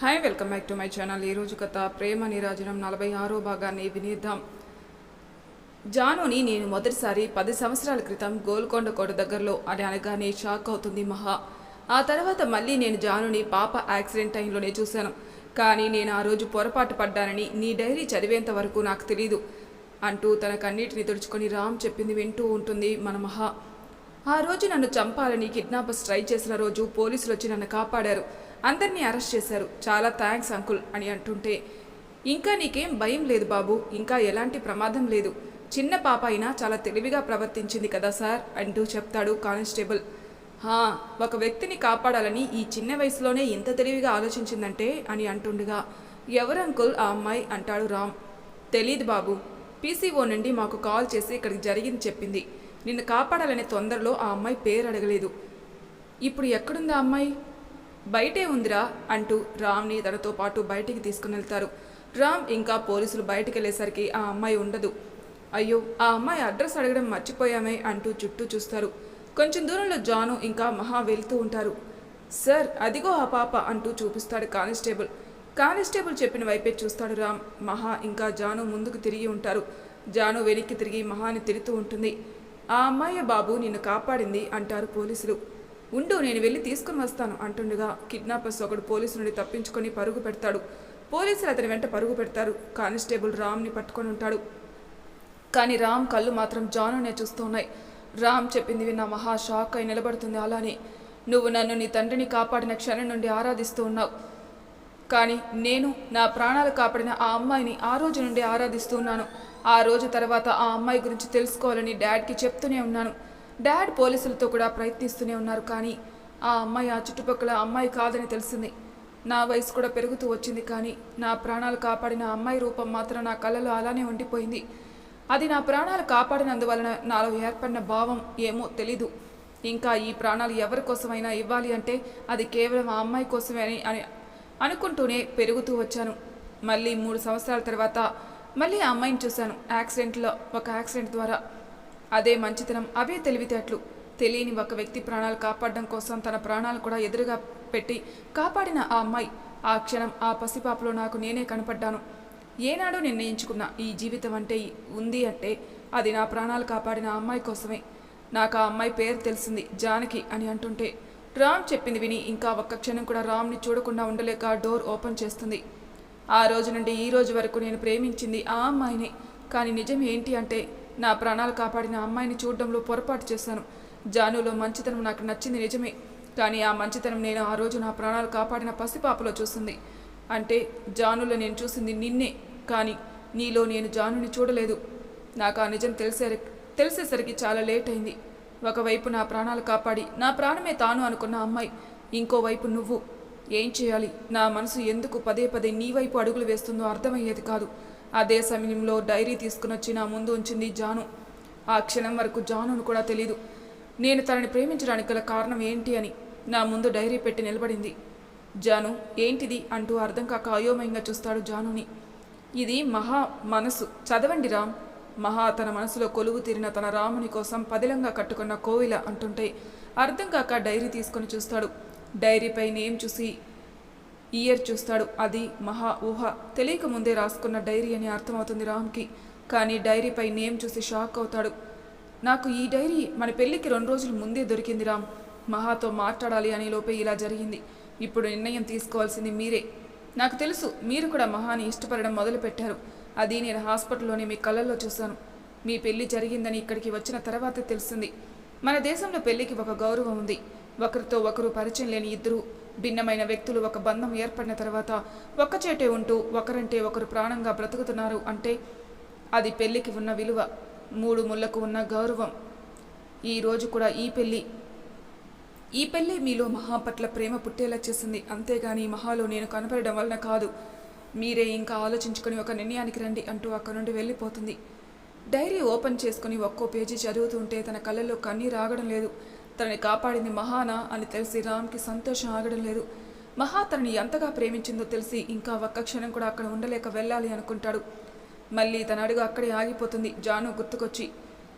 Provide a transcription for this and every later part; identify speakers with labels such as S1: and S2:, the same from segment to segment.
S1: Hi welcome back to my channel ఈరోజు కథ ప్రేమ నిరాజనం నలభై ఆరో భాగాన్ని వినిద్దాం. జానుని నేను మొదటిసారి పది సంవత్సరాల క్రితం గోల్కొండ కోట దగ్గరలో అని అనగానే షాక్ అవుతుంది మహా. ఆ తర్వాత మళ్ళీ నేను జానుని పాప యాక్సిడెంట్ టైంలోనే చూశాను. కానీ నేను ఆ రోజు పొరపాటు పడ్డానని నీ డైరీ చదివేంత వరకు నాకు తెలీదు అంటూ తన కన్నీటిని తుడుచుకొని రామ్ చెప్పింది వింటూ ఉంటుంది మన మహా. ఆ రోజు నన్ను చంపాలని కిడ్నాపర్స్ ట్రై చేసిన రోజు పోలీసులు వచ్చి నన్ను కాపాడారు. అందరినీ అరెస్ట్ చేశారు. చాలా థ్యాంక్స్ అంకుల్ అని అంటుంటే ఇంకా నీకేం భయం లేదు బాబు. ఇంకా ఎలాంటి ప్రమాదం లేదు. చిన్న పాప అయినా చాలా తెలివిగా ప్రవర్తించింది కదా సార్ అంటూ చెప్తాడు కానిస్టేబుల్. హా ఒక వ్యక్తిని కాపాడాలని ఈ చిన్న వయసులోనే ఇంత తెలివిగా ఆలోచించిందంటే అని అంటుండగా ఎవరు అంకుల్? ఆ అమ్మాయి? అంటాడు రామ్. తెలీదు బాబు. పీసీఓ నుండి మాకు కాల్ చేసి ఇక్కడికి జరిగింది చెప్పింది. నిన్ను కాపాడాలనే తొందరలో ఆ అమ్మాయి పేరు అడగలేదు. ఇప్పుడు ఎక్కడుంది ఆ అమ్మాయి? బయటే ఉందిరా అంటూ రామ్ని తనతో పాటు బయటికి తీసుకుని వెళ్తారు. రామ్ ఇంకా పోలీసులు బయటికి వెళ్ళేసరికి ఆ అమ్మాయి ఉండదు. అయ్యో ఆ అమ్మాయి అడ్రస్ అడగడం మర్చిపోయామే అంటూ చుట్టూ చూస్తారు. కొంచెం దూరంలో జాను ఇంకా మహా వెళ్తూ ఉంటారు. సార్ అదిగో ఆ పాప అంటూ చూపిస్తాడు కానిస్టేబుల్. కానిస్టేబుల్ చెప్పిన వైపే చూస్తాడు రామ్. మహా ఇంకా జాను ముందుకు తిరిగి ఉంటారు. జాను వెనక్కి తిరిగి మహాని తిరుగుతూ ఉంటుంది. ఆ అమ్మాయి బాబు నిన్ను కాపాడింది అంటారు పోలీసులు. ఉండు నేను వెళ్ళి తీసుకుని వస్తాను అంటుండగా కిడ్నాపర్స్ ఒకడు పోలీసు నుండి తప్పించుకొని పరుగు పెడతాడు. పోలీసులు అతని వెంట పరుగు పెడతారు. కానిస్టేబుల్ రామ్ని పట్టుకొని ఉంటాడు. కానీ రామ్ కళ్ళు మాత్రం జానునే చూస్తున్నాయి. రామ్ చెప్పింది విన్న మహా షాక్ అయి నిలబడుతుంది అలానే. నువ్వు నన్ను నీ తండ్రిని కాపాడిన క్షణం నుండి ఆరాధిస్తూ ఉన్నావు. కానీ నేను నా ప్రాణాలు కాపాడిన ఆ అమ్మాయిని ఆ రోజు నుండి ఆరాధిస్తూ ఉన్నాను. ఆ రోజు తర్వాత ఆ అమ్మాయి గురించి తెలుసుకోవాలని డాడ్కి చెప్తూనే ఉన్నాను. డాడ్ పోలీసులతో కూడా ప్రయత్నిస్తూనే ఉన్నారు కానీ ఆ అమ్మాయి ఆ చుట్టుపక్కల అమ్మాయి కాదని తెలిసింది. నా వయసు కూడా పెరుగుతూ వచ్చింది కానీ నా ప్రాణాలు కాపాడిన అమ్మాయి రూపం మాత్రం నా కళ్ళలో అలానే ఉండిపోయింది. అది నా ప్రాణాలు కాపాడినందువలన నాలో ఏర్పడిన భావం ఏమో తెలీదు. ఇంకా ఈ ప్రాణాలు ఎవరి కోసమైనా ఇవ్వాలి అంటే అది కేవలం ఆ అమ్మాయి కోసమే అని అని అనుకుంటూనే పెరుగుతూ వచ్చాను. మళ్ళీ మూడు సంవత్సరాల తర్వాత మళ్ళీ ఆ అమ్మాయిని చూశాను. యాక్సిడెంట్లో ఒక యాక్సిడెంట్ ద్వారా. అదే మంచితనం అవే తెలివితేటలు. తెలియని ఒక వ్యక్తి ప్రాణాలు కాపాడడం కోసం తన ప్రాణాలు కూడా ఎదురుగా పెట్టి కాపాడిన ఆ అమ్మాయి ఆ క్షణం ఆ పసిపాపలో నాకు నేనే కనపడ్డాను. ఏనాడో నిర్ణయించుకున్న ఈ జీవితం అంటే ఉంది అంటే అది నా ప్రాణాలు కాపాడిన ఆ అమ్మాయి కోసమే. నాకు ఆ అమ్మాయి పేరు తెలిసింది జానకి అని అంటుంటే రామ్ చెప్పింది విని ఇంకా ఒక్క క్షణం కూడా రామ్ని చూడకుండా ఉండలేక డోర్ ఓపెన్ చేస్తుంది. ఆ రోజు నుండి ఈ రోజు వరకు నేను ప్రేమించింది ఆ అమ్మాయిని. కానీ నిజం ఏంటి అంటే నా ప్రాణాలు కాపాడిన అమ్మాయిని చూడడంలో పొరపాటు చేశాను. జానులో మంచితనం నాకు నచ్చింది నిజమే. కానీ ఆ మంచితనం నేను ఆ రోజు నా ప్రాణాలు కాపాడిన పసిపాపలో చూసింది. అంటే జానులో నేను చూసింది నిన్నే. కానీ నీలో నేను జానుని చూడలేదు. నాకు ఆ నిజం తెలిసే తెలిసేసరికి చాలా లేట్ అయింది. ఒకవైపు నా ప్రాణాలు కాపాడి నా ప్రాణమే తాను అనుకున్న అమ్మాయి. ఇంకోవైపు నువ్వు. ఏం చేయాలి? నా మనసు ఎందుకు పదే పదే నీ వైపు అడుగులు వేస్తుందో అర్థమయ్యేది కాదు. అదే సమయంలో డైరీ తీసుకుని వచ్చి నా ముందు ఉంచింది జాను. ఆ క్షణం వరకు జానును కూడా తెలీదు. నేను తనని ప్రేమించడానికి గల కారణం ఏంటి అని నా ముందు డైరీ పెట్టి నిలబడింది. జాను ఏంటిది? అంటూ అర్థం కాక అయోమయంగా చూస్తాడు జానుని. ఇది మహా మనసు. చదవండి రామ్. మహా తన మనసులో కొలువు తీరిన తన రాముని కోసం పదిలంగా కట్టుకున్న కోవిల అంటుంటే అర్థం కాక డైరీ తీసుకొని చూస్తాడు. డైరీపై నేమ్ చూసి ఇయర్ చూస్తాడు. అది మహా ఊహ. తెలియక ముందే రాసుకున్న డైరీ అని అర్థమవుతుంది రామ్కి. కానీ డైరీపై నేమ్ చూసి షాక్ అవుతాడు. నాకు ఈ డైరీ మన పెళ్ళికి రెండు రోజుల ముందే దొరికింది రామ్. మహాతో మాట్లాడాలి అనే లోపే ఇలా జరిగింది. ఇప్పుడు నిర్ణయం తీసుకోవాల్సింది మీరే. నాకు తెలుసు మీరు కూడా మహాని ఇష్టపడడం మొదలుపెట్టారు. అది నేను హాస్పిటల్లోనే మీ కళ్ళల్లో చూశాను. మీ పెళ్ళి జరిగిందని ఇక్కడికి వచ్చిన తర్వాత తెలిసింది మన దేశంలో పెళ్ళికి ఒక గౌరవం ఉంది. ఒకరితో ఒకరు పరిచయం లేని ఇద్దరు. భిన్నమైన వ్యక్తులు ఒక బంధం ఏర్పడిన తర్వాత ఒక్కచేటే ఉంటూ ఒకరంటే ఒకరు ప్రాణంగా బ్రతుకుతున్నారు అంటే అది పెళ్ళికి ఉన్న విలువ మూడు ముళ్ళకు ఉన్న గౌరవం. ఈరోజు కూడా ఈ పెళ్ళి ఈ పెళ్ళి మీలో మహా పట్ల ప్రేమ పుట్టేలా చేసింది. అంతేగాని మహాలో నేను కనపడడం వలన కాదు. మీరే ఇంకా ఆలోచించుకొని ఒక నిర్ణయానికి రండి అంటూ అక్కడి నుండి వెళ్ళిపోతుంది. డైరీ ఓపెన్ చేసుకుని ఒక్కో పేజీ చదువుతుంటే తన కళ్ళల్లో కన్నీ రాగడం లేదు. తనని కాపాడింది మహానా అని తెలిసి రామ్కి సంతోషం ఆగడం లేదు. మహా తనని ఎంతగా ప్రేమించిందో తెలిసి ఇంకా ఒక్క క్షణం కూడా అక్కడ ఉండలేక వెళ్ళాలి అనుకుంటాడు. మళ్ళీ తన అడుగు అక్కడే ఆగిపోతుంది. జాను గుర్తుకొచ్చి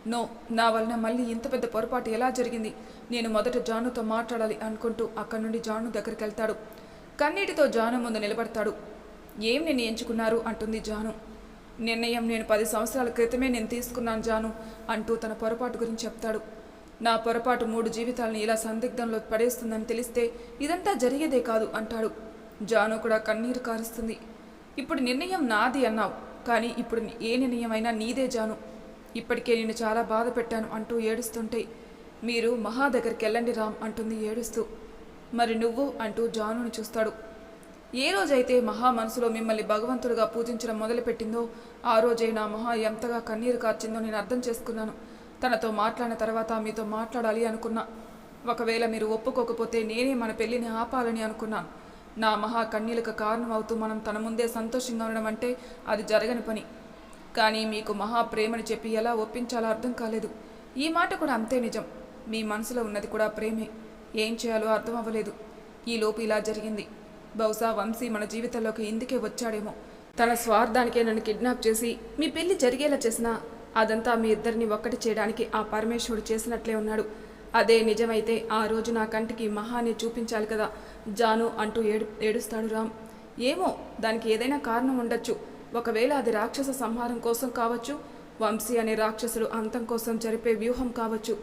S1: నో నా వలన మళ్ళీ ఇంత పెద్ద పొరపాటు ఎలా జరిగింది? నేను మొదట జానుతో మాట్లాడాలి అనుకుంటూ అక్కడి నుండి జాను దగ్గరికి వెళ్తాడు. కన్నీటితో జాను ముందు నిలబడతాడు. ఏం నేను ఎంచుకున్నారు? అంటుంది జాను. నిర్ణయం నేను పది సంవత్సరాల క్రితమే నేను తీసుకున్నాను జాను అంటూ తన పొరపాటు గురించి చెప్తాడు. నా పొరపాటు మూడు జీవితాలను ఇలా సందిగ్ధంలో పడేస్తుందని తెలిస్తే ఇదంతా జరిగేదే కాదు అంటాడు. జాను కూడా కన్నీరు కారుస్తుంది. ఇప్పుడు నిర్ణయం నాది అన్నావు కానీ ఇప్పుడు ఏ నిర్ణయమైనా నీదే జాను. ఇప్పటికే నేను చాలా బాధ పెట్టాను అంటూ ఏడుస్తుంటే మీరు మహా దగ్గరికి వెళ్ళండి రామ్ అంటుంది ఏడుస్తూ. మరి నువ్వు అంటూ జానుని చూస్తాడు. ఏ రోజైతే మహా మనసులో మిమ్మల్ని భగవంతుడిగా పూజించడం మొదలుపెట్టిందో ఆ రోజే నా మహా ఎంతగా కన్నీరు కార్చిందో నేను అర్థం చేసుకున్నాను. తనతో మాట్లాడిన తర్వాత మీతో మాట్లాడాలి అనుకున్నా. ఒకవేళ మీరు ఒప్పుకోకపోతే నేనే మన పెళ్ళిని ఆపాలని అనుకున్నాను నా మహా కన్నీలకు కారణం అవుతూ మనం తన ముందే సంతోషంగా ఉండడం అంటే అది జరగని పని. కానీ మీకు మహా ప్రేమని చెప్పి ఎలా ఒప్పించాలో అర్థం కాలేదు. ఈ మాట కూడా అంతే నిజం. మీ మనసులో ఉన్నది కూడా ప్రేమే. ఏం చేయాలో అర్థం అవ్వలేదు. ఈలోపు ఇలా జరిగింది. బహుశా వంశీ మన జీవితంలోకి ఇందుకే వచ్చాడేమో. తన స్వార్థానికే నన్ను కిడ్నాప్ చేసి మీ పెళ్ళి జరిగేలా చేసినా అదంతా మీ ఇద్దరిని ఒక్కటి చేయడానికి ఆ పరమేశ్వరుడు చేసినట్లే ఉన్నాడు. అదే నిజమైతే ఆ రోజు నా కంటికి మహాని చూపించాలి కదా. జాను అంటూ ఏడు ఏడుస్తాడు రామ్. ఏమో దానికి ఏదైనా కారణం ఉండొచ్చు. ఒకవేళ అది రాక్షస సంహారం కోసం కావచ్చు వంశీ అనే రాక్షసుడు అంతం కోసం జరిపే వ్యూహం కావచ్చు.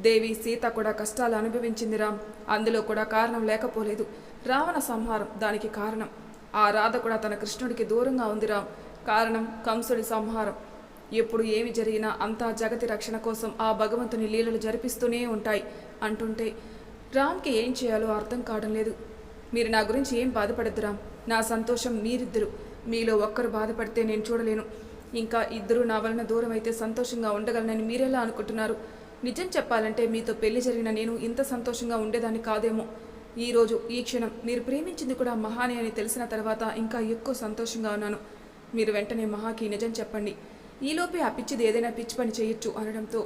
S1: దేవి సీత కూడా కష్టాలు అనుభవించింది రామ్. అందులో కూడా కారణం లేకపోలేదు. రావణ సంహారం దానికి కారణం. ఆ రాధ కూడా తన కృష్ణుడికి దూరంగా ఉంది రామ్. కారణం కంసుడి సంహారం. ఎప్పుడు ఏమి జరిగినా అంతా జగతి రక్షణ కోసం ఆ భగవంతుని లీలలు జరిపిస్తూనే ఉంటాయి అంటుంటే రామ్కి ఏం చేయాలో అర్థం కావడం లేదు. మీరు నా గురించి ఏం బాధపడద్దు రామ్. నా సంతోషం మీరిద్దరు. మీలో ఒక్కరు బాధపడితే నేను చూడలేను. ఇంకా ఇద్దరు నా వలన దూరం అయితే సంతోషంగా ఉండగలనని మీరెలా అనుకుంటున్నారు? నిజం చెప్పాలంటే మీతో పెళ్ళి జరిగిన నేను ఇంత సంతోషంగా ఉండేదాన్ని కాదేమో. ఈ రోజు ఈ క్షణం మీరు ప్రేమించింది కూడా మహాని అని తెలిసిన తర్వాత ఇంకా ఎక్కువ సంతోషంగా ఉన్నాను. మీరు వెంటనే మహాకి నిజం చెప్పండి. ఈలోపే ఆ పిచ్చిది ఏదైనా పిచ్చి పని చేయొచ్చు అనడంతో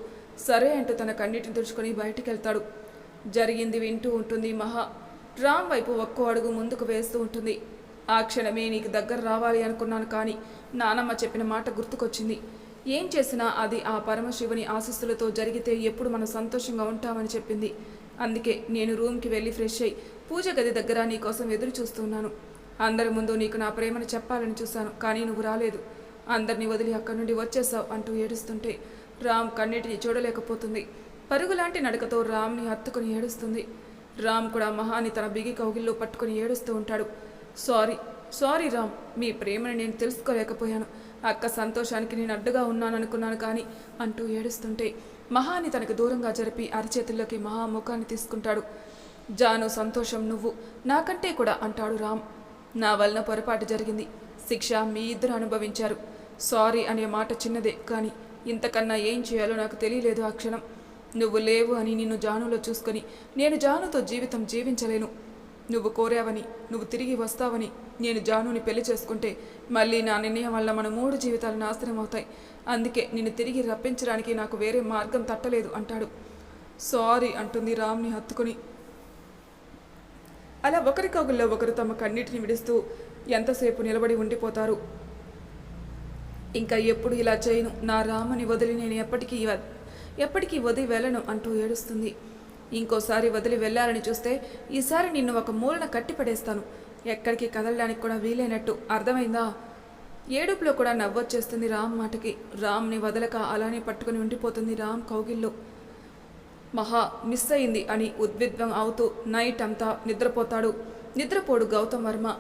S1: సరే అంటూ తన కన్నిటిని తుడుచుకొని బయటికి వెళ్తాడు జరిగింది వింటూ ఉంటుంది మహా. రామ్ వైపు ఒక్కో అడుగు ముందుకు వేస్తూ ఉంటుంది. ఆ క్షణమే నీకు దగ్గర రావాలి అనుకున్నాను కానీ నానమ్మ చెప్పిన మాట గుర్తుకొచ్చింది. ఏం చేసినా అది ఆ పరమశివుని ఆశస్సులతో జరిగితే ఎప్పుడు మనం సంతోషంగా ఉంటామని చెప్పింది. అందుకే నేను రూమ్కి వెళ్ళి ఫ్రెష్ అయ్యి పూజ గది దగ్గర నీకోసం ఎదురు చూస్తున్నాను అందరి ముందు నీకు నా ప్రేమను చెప్పాలని చూశాను కానీ నువ్వు రాలేదు. అందరినీ వదిలి అక్కడి నుండి వచ్చేసావు అంటూ ఏడుస్తుంటే రామ్ కన్నిటిని చూడలేకపోతుంది. పరుగులాంటి నడకతో రామ్ని హత్తుకుని ఏడుస్తుంది. రామ్ కూడా మహాని తన బిగి కౌగిల్లో పట్టుకుని ఏడుస్తూ ఉంటాడు. సారీ సారీ రామ్ మీ ప్రేమని నేను తెలుసుకోలేకపోయాను. అక్క సంతోషానికి నేను అడ్డుగా ఉన్నాను అనుకున్నాను కానీ అంటూ ఏడుస్తుంటే మహాని తనకు దూరంగా జరిపి అరచేతుల్లోకి మహాముఖాన్ని తీసుకుంటాడు. జాను సంతోషం నువ్వు నాకంటే కూడా అంటాడు రామ్. నా వలన పొరపాటు జరిగింది. శిక్ష మీ ఇద్దరు అనుభవించారు. సారీ అనే మాట చిన్నదే కానీ ఇంతకన్నా ఏం చేయాలో నాకు తెలియలేదు ఆ క్షణం. నువ్వు లేవు అని నిన్ను జానులో చూసుకొని నేను జానుతో జీవితం జీవించలేను. నువ్వు కోరావని నువ్వు తిరిగి వస్తావని నేను జానుని పెళ్ళి చేసుకుంటే మళ్ళీ నా నిర్ణయం వల్ల మన మూడు జీవితాలు నాశనం అవుతాయి. అందుకే నిన్ను తిరిగి రప్పించడానికి నాకు వేరే మార్గం తట్టలేదు అంటాడు. సారీ అంటుంది రామ్ని హత్తుకుని. అలా ఒకరి కగుల్లో ఒకరు తమ కన్నిటిని విడుస్తూ ఎంతసేపు నిలబడి ఉండిపోతారు. ఇంకా ఎప్పుడు ఇలా చేయను? నా రామని వదిలి నేను ఎప్పటికీ ఎప్పటికీ వదిలి వెళ్ళను అంటూ ఏడుస్తుంది. ఇంకోసారి వదిలి వెళ్ళాలని చూస్తే ఈసారి నిన్ను ఒక మూలన కట్టిపడేస్తాను. ఎక్కడికి కదలడానికి కూడా వీలైనట్టు. అర్థమైందా? ఏడుపులో కూడా నవ్వొచ్చేస్తుంది రామ్ మాటకి. రామ్ని వదలక అలానే పట్టుకుని ఉండిపోతుంది రామ్ కౌగిల్లో. మహా మిస్ అయింది అని ఉద్విగ్నం అవుతూ నైట్ అంతా నిద్రపోతాడు. నిద్రపోడు గౌతమ్ వర్మ.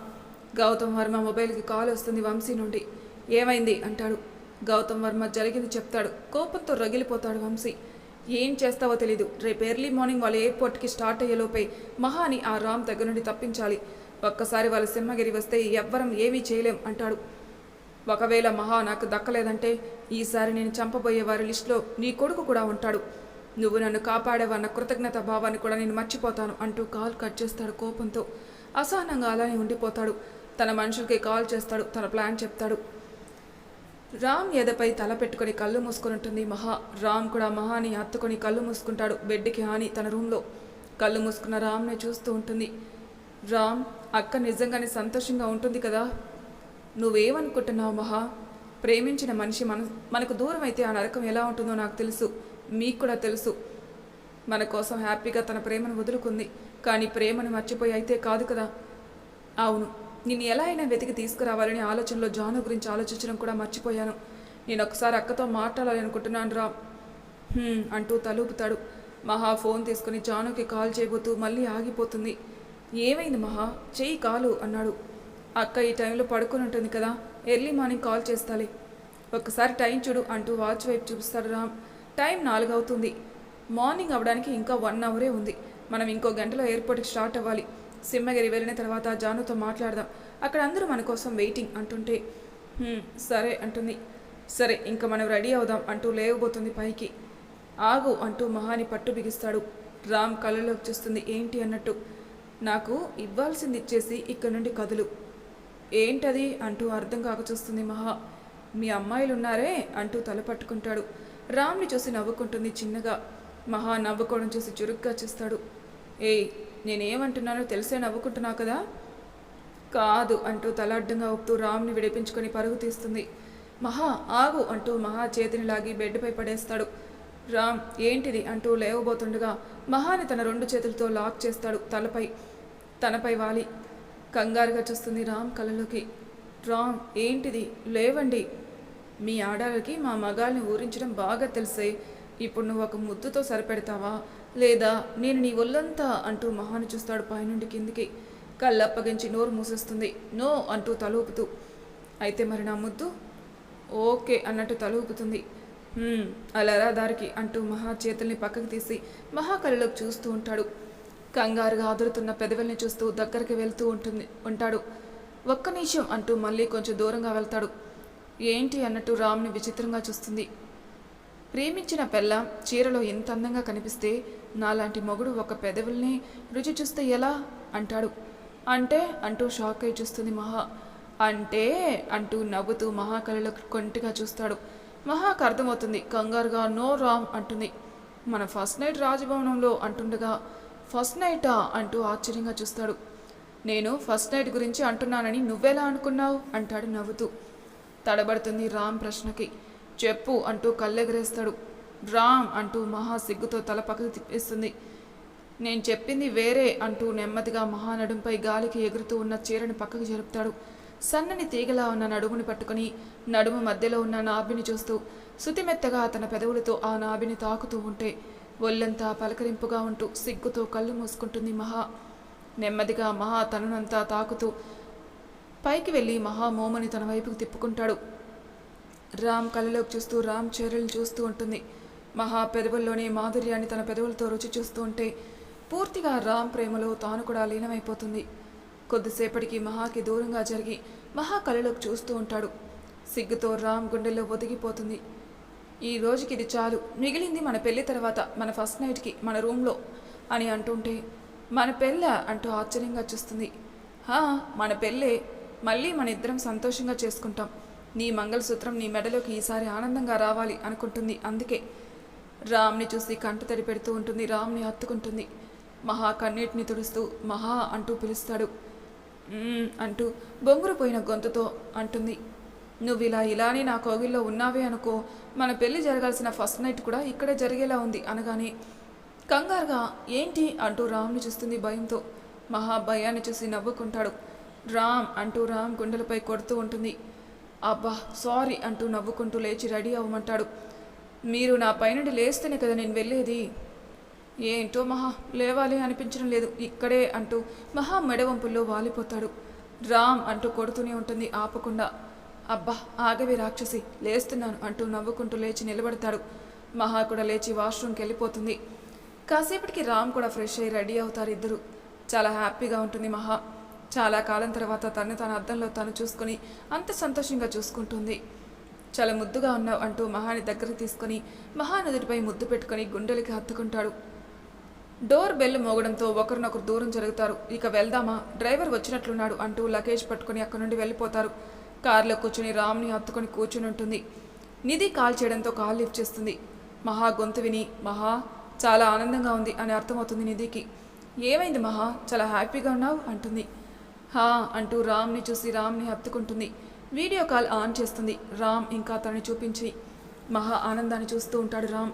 S1: గౌతమ్ వర్మ మొబైల్కి కాల్ వస్తుంది వంశీ నుండి. ఏమైంది? అంటాడు. గౌతమ్ వర్మ జరిగింది చెప్తాడు. కోపంతో రగిలిపోతాడు వంశీ. ఏం చేస్తావో తెలీదు. రేపు ఎర్లీ మార్నింగ్ వాళ్ళ ఎయిర్పోర్ట్కి స్టార్ట్ అయ్యేలోపై మహాని ఆ రామ్ దగ్గర నుండి తప్పించాలి. ఒక్కసారి వాళ్ళ సింహగిరి వస్తే ఎవ్వరం ఏమీ చేయలేం అంటాడు. ఒకవేళ మహా నాకు దక్కలేదంటే ఈసారి నేను చంపబోయే వారి లిస్టులో నీ కొడుకు కూడా ఉంటాడు. నువ్వు నన్ను కాపాడేవన్న కృతజ్ఞత భావాన్ని కూడా నేను మర్చిపోతాను అంటూ కాల్ కట్ చేస్తాడు కోపంతో. అసహనంగా అలానే ఉండిపోతాడు. తన మనుషులకి కాల్ చేస్తాడు. తన ప్లాన్ చెప్తాడు. రామ్ ఎదపై తల పెట్టుకొని కళ్ళు మూసుకొని ఉంటుంది మహా. రామ్ కూడా మహాని హత్తుకొని కళ్ళు మూసుకుంటాడు. బెడ్కి హాని తన రూమ్లో. కళ్ళు మూసుకున్న రామ్ని చూస్తూ ఉంటుంది. రామ్ అక్క నిజంగానే సంతోషంగా ఉంటుంది కదా? నువ్వేమనుకుంటున్నావు మహా? ప్రేమించిన మనిషి మన మనకు దూరం అయితే ఆ నరకం ఎలా ఉంటుందో నాకు తెలుసు. మీకు కూడా తెలుసు. మన కోసం హ్యాపీగా తన ప్రేమను వదులుకుంది. కానీ ప్రేమను మర్చిపోయి అయితే కాదు కదా? అవును. నిన్ను ఎలా అయినా వెతికి తీసుకురావాలని ఆలోచనలో జాను గురించి ఆలోచించడం కూడా మర్చిపోయాను. నేను ఒకసారి అక్కతో మాట్లాడాలి అనుకుంటున్నాను రా. అంటూ తలుపుతాడు. మహా ఫోన్ తీసుకుని జానుకి కాల్ చేయబోతూ మళ్ళీ ఆగిపోతుంది. ఏమైంది మహా? చెయ్యి కాలు అన్నాడు. అక్క ఈ టైంలో పడుకొని ఉంటుంది కదా ఎర్లీ మార్నింగ్ కాల్ చేస్తాలే. ఒక్కసారి టైం చూడు అంటూ వాచ్ వైపు చూపిస్తాడు రామ్. టైం నాలుగు అవుతుంది. మార్నింగ్ అవ్వడానికి ఇంకా వన్ అవరే ఉంది. మనం ఇంకో గంటలో ఎయిర్పోర్ట్కి స్టార్ట్ అవ్వాలి. సింహగిరి వెళ్ళిన తర్వాత జానుతో మాట్లాడదాం. అక్కడ అందరూ మన కోసం వెయిటింగ్ అంటుంటే సరే అంటుంది. సరే ఇంకా మనం రెడీ అవుదాం అంటూ లేవబోతుంది పైకి. ఆగు అంటూ మహాని పట్టు బిగిస్తాడు. రామ్ కళ్ళలోకి చూస్తుంది ఏంటి అన్నట్టు. నాకు ఇవ్వాల్సింది ఇచ్చేసి ఇక్కడ నుండి కదులు. ఏంటది అంటూ అర్థం కాక చూస్తుంది మహా. మీ అమ్మాయిలు ఉన్నారే అంటూ తల పట్టుకుంటాడు. రామ్ని చూసి నవ్వుకుంటుంది చిన్నగా. మహా నవ్వుకోవడం చూసి చురుగ్గా చూస్తాడు. ఏయ్ నేనేమంటున్నానో తెలిసే నవ్వుకుంటున్నావు కదా? కాదు అంటూ తల అడ్డంగా ఊపుతూ రామ్ని విడిపించుకొని పరుగు తీస్తుంది. మహా ఆగు అంటూ మహా చేతిని లాగి బెడ్పై పడేస్తాడు. రామ్ ఏంటిది? అంటూ లేవబోతుండగా మహాని తన రెండు చేతులతో లాక్ చేస్తాడు తలపై తనపై వాలి. కంగారుగా చూస్తుంది రామ్ కళ్ళలోకి. రామ్ ఏంటిది? లేవండి. మీ ఆడాలకి మా మగాల్ని ఊరించడం బాగా తెలిసే. ఇప్పుడు నువ్వు ఒక ముద్దుతో సరిపెడతావా? లేదా నేను నీ ఒళ్ళంతా అంటూ మహాను చూస్తాడు పైనుండి కిందికి. కళ్ళప్పగించి నోరు మూసేస్తుంది. నో అంటూ తలూపుతూ. అయితే మరి నా ముద్దు? ఓకే అన్నట్టు తలూపుతుంది. అలారా దారికి అంటూ మహా చేతుల్ని పక్కకు తీసి మహా కళ్ళలోకి చూస్తూ ఉంటాడు. కంగారుగా ఆదురుతున్న పెదవుల్ని చూస్తూ దగ్గరికి వెళ్తూ ఉంటుంది ఉంటాడు. ఒక్క నిమిషం అంటూ మళ్ళీ కొంచెం దూరంగా వెళ్తాడు. ఏంటి అన్నట్టు రామ్ని విచిత్రంగా చూస్తుంది. ప్రేమించిన పెళ్ళ చీరలో ఎంత అందంగా కనిపిస్తే నాలాంటి మొగుడు ఒక పెదవుల్ని రుచి చూస్తే ఎలా? అంటాడు. అంటే అంటూ షాక్ అయి చూస్తుంది మహా. అంటే అంటూ నవ్వుతూ మహా కళ్ళలో కొంటిగా చూస్తాడు. మహాకు అర్థమవుతుంది కంగారుగా నో రామ్ అంటుంది. మన ఫస్ట్ నైట్ రాజభవనంలో అంటుండగా ఫస్ట్ నైటా అంటూ ఆశ్చర్యంగా చూస్తాడు. నేను ఫస్ట్ నైట్ గురించి అంటున్నానని నువ్వెలా అనుకున్నావు? అంటాడు నవ్వుతూ. తడబడుతుంది రామ్ ప్రశ్నకి. చెప్పు అంటూ కళ్ళెగరేస్తాడు. రామ్ అంటూ మహా సిగ్గుతో తల పక్కకు తిప్పేస్తుంది. నేను చెప్పింది వేరే అంటూ నెమ్మదిగా మహానడుంపై గాలికి ఎగురుతూ ఉన్న చీరను పక్కకు జరుపుతాడు. సన్నని తీగలా ఉన్న నడుముని పట్టుకుని నడుము మధ్యలో ఉన్న నాభిని చూస్తూ శుతిమెత్తగా తన పెదవులతో ఆ నాభిని తాకుతూ ఉంటే ఒళ్ళంతా పలకరింపుగా ఉంటూ సిగ్గుతో కళ్ళు మూసుకుంటుంది మహా. నెమ్మదిగా మహా తననంతా తాకుతూ పైకి వెళ్ళి మహా మోమని తన వైపుకు తిప్పుకుంటాడు. రామ్ కళ్ళలోకి చూస్తూ రామ్ చీరలను చూస్తూ ఉంటుంది. మహా పెదవుల్లోని మాధుర్యాన్ని తన పెదవులతో రుచి చూస్తూ ఉంటే పూర్తిగా రామ్ ప్రేమలో తాను కూడా లీనమైపోతుంది. కొద్దిసేపటికి మహాకి దూరంగా జరిగి మహా కళ్ళలోకి చూస్తూ ఉంటాడు. సిగ్గుతో రామ్ గుండెల్లో ఒదిగిపోతుంది. ఈ రోజుకి ఇది చాలు. మిగిలింది మన పెళ్ళి తర్వాత మన ఫస్ట్ నైట్కి మన రూమ్లో అని అంటుంటే మన పెళ్ళ అంటూ ఆశ్చర్యంగా చూస్తుంది. హా మన పెళ్ళే. మళ్ళీ మన ఇద్దరం సంతోషంగా చేసుకుంటాం. నీ మంగళసూత్రం నీ మెడలోకి ఈసారి ఆనందంగా రావాలి అనుకుంటుంది. అందుకే రామ్ని చూసి కంట తడి పెడుతూ ఉంటుంది. రామ్ని హత్తుకుంటుంది. మహా కన్నీటిని తుడుస్తూ మహా అంటూ పిలుస్తాడు. అంటూ బొంగురుపోయిన గొంతుతో అంటుంది. నువ్వు ఇలా ఇలానే నా కోగిల్లో ఉన్నావే అనుకో. మన పెళ్ళి జరగాల్సిన ఫస్ట్ నైట్ కూడా ఇక్కడే జరిగేలా ఉంది అనగానే కంగారుగా ఏంటి? అంటూ రామ్ని చూస్తుంది భయంతో. మహా భయాన్ని చూసి నవ్వుకుంటాడు. రామ్ అంటూ రామ్ గుండెలపై కొడుతూ ఉంటుంది. అబ్బా సారీ అంటూ నవ్వుకుంటూ లేచి రెడీ అవ్వమంటాడు. మీరు నా పైనుండి లేస్తేనే కదా నేను వెళ్ళేది? ఏంటో మహా లేవాలి అనిపించడం లేదు. ఇక్కడే అంటూ మహా మెడవంపుల్లో వాలిపోతాడు. రామ్ అంటూ కొడుతూనే ఉంటుంది ఆపకుండా. అబ్బా ఆగవి రాక్షసి లేస్తున్నాను అంటూ నవ్వుకుంటూ లేచి నిలబడతాడు. మహా కూడా లేచి వాష్రూమ్కి వెళ్ళిపోతుంది. కాసేపటికి రామ్ కూడా ఫ్రెష్ అయ్యి రెడీ అవుతారు ఇద్దరు. చాలా హ్యాపీగా ఉంటుంది మహా. చాలా కాలం తర్వాత తను తన అద్దంలో తను చూసుకొని అంత సంతోషంగా చూసుకుంటుంది. చాలా ముద్దుగా ఉన్నావు అంటూ మహాని దగ్గర తీసుకొని మహానదుడిపై ముద్దు పెట్టుకొని గుండెలకి హత్తుకుంటాడు. డోర్ బెల్ మోగడంతో ఒకరినొకరు దూరం జరుగుతారు. ఇక వెళ్దామా? డ్రైవర్ వచ్చినట్లున్నాడు అంటూ లగేజ్ పట్టుకొని అక్కడి నుండి వెళ్ళిపోతారు. కారులో కూర్చుని రామ్ని హత్తుకొని కూర్చుని ఉంటుంది. నిధి కాల్ చేయడంతో కాల్ లిఫ్ట్ చేస్తుంది. మహా గొంతు విని మహా చాలా ఆనందంగా ఉంది అని అర్థమవుతుంది నిధికి. ఏమైంది మహా? చాలా హ్యాపీగా ఉన్నావు? అంటుంది. హా అంటూ రామ్ని చూసి రామ్ని హత్తుకుంటుంది. వీడియో కాల్ ఆన్ చేస్తుంది. రామ్ ఇంకా తనని చూపించి మహా ఆనందాన్ని చూస్తూ ఉంటాడు రామ్.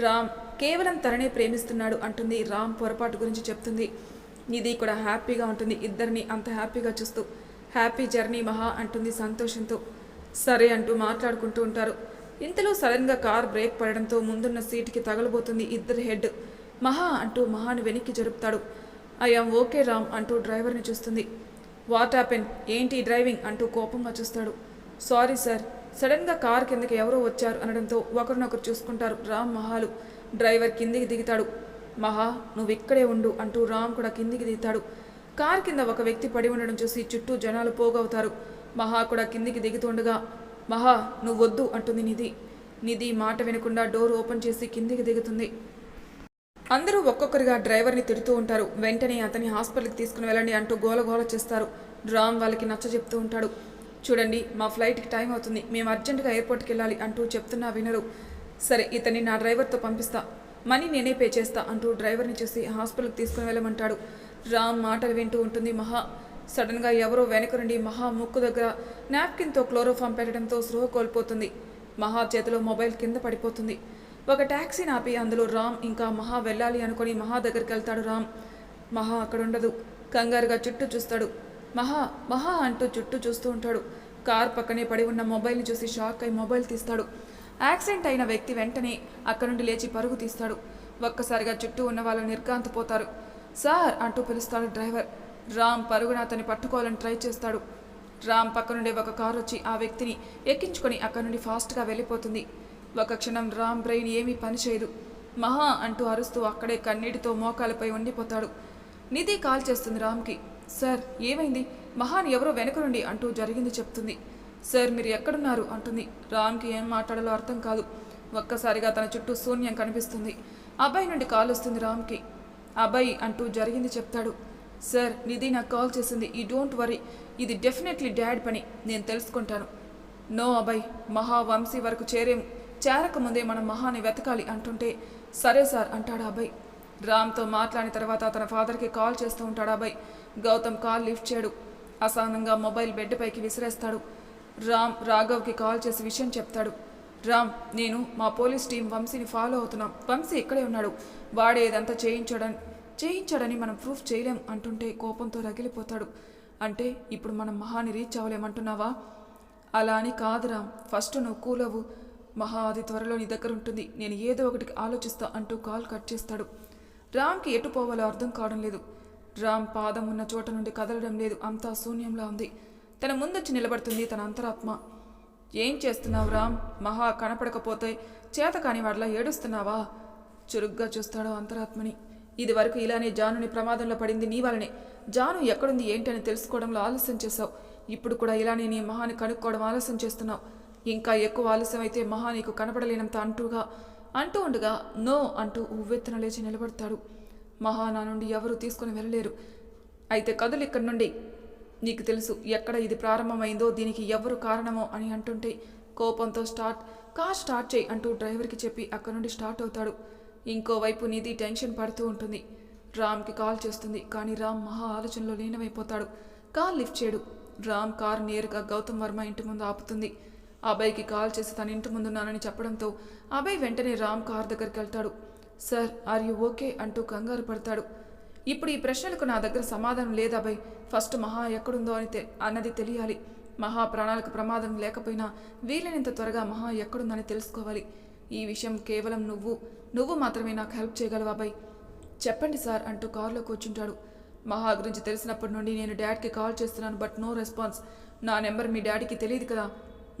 S1: రామ్ కేవలం తననే ప్రేమిస్తున్నాడు అంటుంది. రామ్ పొరపాటు గురించి చెప్తుంది. నిధి కూడా హ్యాపీగా ఉంటుంది. ఇద్దరిని అంత హ్యాపీగా చూస్తూ హ్యాపీ జర్నీ మహా అంటుంది సంతోషంతో. సరే అంటూ మాట్లాడుకుంటూ ఉంటారు. ఇంతలో సడన్గా కార్ బ్రేక్ పడడంతో ముందున్న సీట్కి తగలబోతుంది ఇద్దరి హెడ్. మహా అంటూ మహాను వెనక్కి జరుపుతాడు. ఐఎమ్ ఓకే రామ్ అంటూ డ్రైవర్ని చూస్తుంది. వాట్ హ్యాపెన్ ఏంటి డ్రైవింగ్? అంటూ కోపంగా చూస్తాడు. సారీ సార్ సడన్గా కార్ కిందకి ఎవరో వచ్చారు అనడంతో ఒకరినొకరు చూసుకుంటారు రామ్ మహాలు. డ్రైవర్ కిందికి దిగుతాడు. మహా నువ్వు ఇక్కడే ఉండు అంటూ రామ్ కూడా కిందికి దిగుతాడు. కార్ కింద ఒక వ్యక్తి పడి ఉండడం చూసి చుట్టూ జనాలు పోగవుతారు. మహా కూడా కిందికి దిగుతుండగా మహా నువ్వు వద్దు అంటుంది నిధి. నిధి మాట వినకుండా డోర్ ఓపెన్ చేసి కిందికి దిగుతుంది. అందరూ ఒక్కొక్కరిగా డ్రైవర్ని తిడుతూ ఉంటారు. వెంటనే అతని హాస్పిటల్కి తీసుకుని వెళ్ళండి అంటూ గోల గోల చేస్తారు. రామ్ వాళ్ళకి నచ్చ చెప్తూ ఉంటాడు. చూడండి మా ఫ్లైట్కి టైం అవుతుంది. మేము అర్జెంటుగా ఎయిర్పోర్ట్కి వెళ్ళాలి అంటూ చెప్తున్నా వినరు సరే ఇతన్ని నా డ్రైవర్తో పంపిస్తా. మనీ నేనే పే చేస్తా అంటూ డ్రైవర్ని చూసి హాస్పిటల్కి తీసుకుని వెళ్ళమంటాడు. రామ్ మాటలు వింటూ ఉంటుంది మహా. సడన్గా ఎవరో వెనక నుండి మహా ముక్కు దగ్గర నాప్కిన్తో క్లోరోఫామ్ పెట్టడంతో స్పృహ కోల్పోతుంది. మహా చేతిలో మొబైల్ కింద పడిపోతుంది. ఒక ట్యాక్సీని ఆపి అందులో రామ్ ఇంకా మహా వెళ్ళాలి అనుకుని మహా దగ్గరికి వెళ్తాడు రామ్. మహా అక్కడ ఉండదు కంగారుగా చుట్టూ చూస్తాడు. మహా మహా అంటూ చుట్టూ చూస్తూ ఉంటాడు. కార్ పక్కనే పడి ఉన్న మొబైల్ని చూసి షాక్ అయి మొబైల్ తీస్తాడు. యాక్సిడెంట్ అయిన వ్యక్తి వెంటనే అక్కడ నుండి లేచి పరుగు తీస్తాడు. ఒక్కసారిగా చుట్టూ ఉన్న వాళ్ళు నిర్గాంతపోతారు సార్ అంటూ పిలుస్తాడు డ్రైవర్. రామ్ పరుగున అతన్ని పట్టుకోవాలని ట్రై చేస్తాడు. రామ్ పక్క నుండి ఒక కారు వచ్చి ఆ వ్యక్తిని ఎక్కించుకొని అక్కడి నుండి ఫాస్ట్గా వెళ్ళిపోతుంది. ఒక క్షణం రామ్ బ్రెయిన్ ఏమీ పనిచేయదు మహా అంటూ అరుస్తూ అక్కడే కన్నీటితో మోకాలపై ఉండిపోతాడు. నిధి కాల్ చేస్తుంది రామ్కి. సార్ ఏమైంది? మహాన్ ఎవరో వెనక నుండి అంటూ జరిగింది చెప్తుంది. సార్ మీరు ఎక్కడున్నారు? అంటుంది. రామ్కి ఏం మాట్లాడాలో అర్థం కాదు. ఒక్కసారిగా తన చుట్టూ శూన్యం కనిపిస్తుంది. అబ్బాయి నుండి కాల్ వస్తుంది రామ్కి. అబ్బాయి అంటూ జరిగింది చెప్తాడు. సార్ నిధి నాకు కాల్ చేసింది. ఈ డోంట్ వరీ. ఇది డెఫినెట్లీ డాడ్ పని. నేను తెలుసుకుంటాను. నో అబ్బాయి మహా వంశీ వరకు చేరేము. చేరక ముందే మనం మహాని వెతకాలి అంటుంటే సరే సార్ అంటాడు అబ్బాయి రామ్తో మాట్లాడిన తర్వాత తన ఫాదర్కి కాల్ చేస్తూ ఉంటాడు అబ్బాయి గౌతమ్ కాల్ లిఫ్ట్ చేయడు. అసహనంగా మొబైల్ బెడ్ పైకి విసిరేస్తాడు. రామ్ రాఘవ్కి కాల్ చేసి విషయం చెప్తాడు. రామ్ నేను మా పోలీస్ టీం వంశీని ఫాలో అవుతున్నాం. వంశీ ఇక్కడే ఉన్నాడు. వాడే ఇదంతా చేయించాడని చేయించాడని మనం ప్రూఫ్ చేయలేం అంటుంటే కోపంతో రగిలిపోతాడు. అంటే ఇప్పుడు మనం మహాని రీచ్ అవ్వలేమంటున్నావా? అలా అని కాదురా ఫస్ట్ నువ్వు కూలవు మహా అది త్వరలో నీ దగ్గర ఉంటుంది. నేను ఏదో ఒకటికి ఆలోచిస్తా అంటూ కాల్ కట్ చేస్తాడు. రామ్కి ఎటు పోవాలో అర్థం కావడం లేదు. రామ్ పాదం ఉన్న చోట నుండి కదలడం లేదు. అంతా శూన్యంలా ఉంది. తన ముందొచ్చి నిలబడుతుంది తన అంతరాత్మ. ఏం చేస్తున్నావు రామ్? మహా కనపడకపోతే చేత కాని వాడిలా ఏడుస్తున్నావా? చురుగ్గా చూస్తాడు అంతరాత్మని. ఇది వరకు ఇలానే జానుని ప్రమాదంలో పడింది నీ వలనే జాను ఎక్కడుంది ఏంటని తెలుసుకోవడంలో ఆలస్యం చేశావు. ఇప్పుడు కూడా ఇలానే నీ మహాని కనుక్కోవడం ఆలస్యం చేస్తున్నావు. ఇంకా ఎక్కువ ఆలస్యం అయితే మహా నీకు కనపడలేనంత అంటూగా అంటూ ఉండగా నో అంటూ ఉవ్వెత్తున లేచి నిలబడతాడు. మహా నా నుండి ఎవరు తీసుకుని వెళ్ళలేరు. అయితే కదులు ఇక్కడి నుండి? నీకు తెలుసు ఎక్కడ ఇది ప్రారంభమైందో దీనికి ఎవరు కారణమో అని అంటుంటే కోపంతో స్టార్ట్ కార్ స్టార్ట్ చేయి అంటూ డ్రైవర్కి చెప్పి అక్కడి నుండి స్టార్ట్ అవుతాడు. ఇంకోవైపు నిధి టెన్షన్ పడుతూ ఉంటుంది. రామ్కి కాల్ చేస్తుంది కానీ రామ్ మహా ఆలోచనలో లీనమైపోతాడు. కాల్ లిఫ్ట్ చేయడు. రామ్ కార్ నేరుగా గౌతమ్ వర్మ ఇంటి ముందు ఆపుతుంది. అభయ్కి కాల్ చేసి తన ఇంటి ముందున్నానని చెప్పడంతో అభయ్ వెంటనే రామ్ కార్ దగ్గరికి వెళ్తాడు. Sir are you okay? అంటూ కంగారు పడతాడు. ఇప్పుడు ఈ ప్రశ్నలకు నా దగ్గర సమాధానం లేదు అభయ్ ఫస్ట్ మహా ఎక్కడుందో అని తె- అన్నది తెలియాలి. మహా ప్రాణాలకు ప్రమాదం లేకపోయినా వీలైనంత త్వరగా మహా ఎక్కడుందని తెలుసుకోవాలి. ఈ విషయం కేవలం నువ్వు నువ్వు మాత్రమే నాకు హెల్ప్ చేయగలవు అభయ్ చెప్పండి సార్ అంటూ కారులో కూర్చుంటాడు. మహా గురించి తెలిసినప్పటి నుండి నేను డాడీకి కాల్ చేస్తున్నాను బట్ నో రెస్పాన్స్. నా నెంబర్ మీ డాడీకి తెలియదు కదా.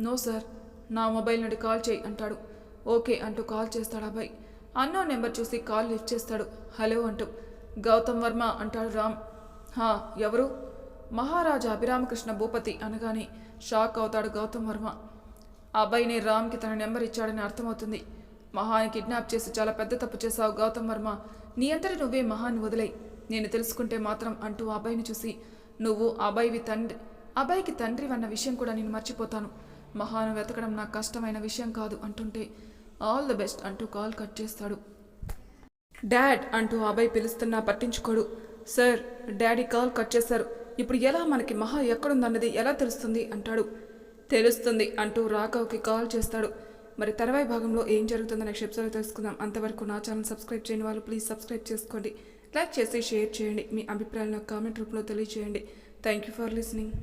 S1: No sir. నా మొబైల్ నుండి కాల్ చేయి అంటాడు. ఓకే అంటూ కాల్ చేస్తాడు అబ్బాయి. అన్నో నెంబర్ చూసి కాల్ లిఫ్ట్ చేస్తాడు. హలో అంటూ. గౌతమ్ వర్మ అంటాడు రామ్. హా ఎవరు? మహారాజా అభిరామకృష్ణ భూపతి అనగానే షాక్ అవుతాడు గౌతమ్ వర్మ. ఆ అబ్బాయిని రామ్కి తన నెంబర్ ఇచ్చాడని అర్థమవుతుంది. మహాని కిడ్నాప్ చేసి చాలా పెద్ద తప్పు చేశావు గౌతమ్ వర్మ. నీ అంతటి నువ్వే మహాన్ని వదిలై నేను తెలుసుకుంటే మాత్రం అంటూ ఆ అబ్బాయిని చూసి నువ్వు ఆ అబ్బాయివి తండ్రి అబ్బాయికి తండ్రి అన్న విషయం కూడా నేను మర్చిపోతాను. మహాను వెతకడం నాకు కష్టమైన విషయం కాదు అంటుంటే ఆల్ ద బెస్ట్ అంటూ కాల్ కట్ చేస్తాడు. డాడ్ అంటూ అబ్బాయి పిలుస్తున్నా పట్టించుకోడు. సార్ డాడీ కాల్ కట్ చేశారు. ఇప్పుడు ఎలా మనకి మహా ఎక్కడుందన్నది ఎలా తెలుస్తుంది అంటాడు. తెలుస్తుంది అంటూ రాఘవ్కి కాల్ చేస్తాడు. మరి తర్వాయి భాగంలో ఏం జరుగుతుందో నెక్స్ట్ ఎపిసోడ్లో తెలుసుకుందాం. అంతవరకు నా ఛానల్ సబ్స్క్రైబ్ చేయని వాళ్ళు ప్లీజ్ సబ్స్క్రైబ్ చేసుకోండి. లైక్ చేసి షేర్ చేయండి. మీ అభిప్రాయాలను కామెంట్ రూపంలో తెలియజేయండి. Thank you for listening.